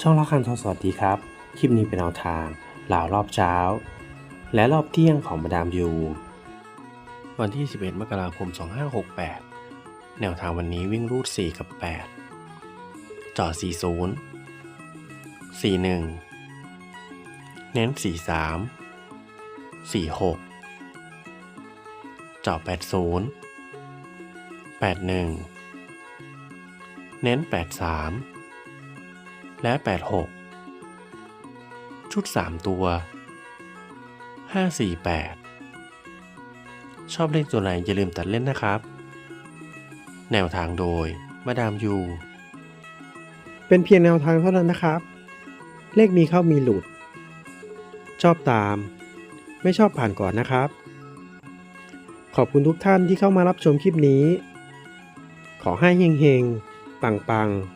ช่องละคันทองสวัสดีครับ คลิปนี้เป็นแนวทางเหล่ารอบเช้า และรอบเที่ยงของมาดามยูวันที่ 11 มกราคม 2568 แนวทางวันนี้วิ่งรูด 4 กับ 8 จอด 40 41 เน้น 43 46 จอด 80 81 เน้น 83 และ 86 ชุด 3 ตัว 548 ชอบเลขตัวไหนอย่าลืมตัดเล่นนะครับ แนวทางโดย มาดามยู เป็นเพียงแนวทางเท่านั้นนะครับ เลขมีเข้ามีหลุด ชอบตาม ไม่ชอบผ่านก่อนนะครับ ขอบคุณทุกท่านที่เข้ามารับชมคลิปนี้ ขอให้เฮงๆ ปังๆ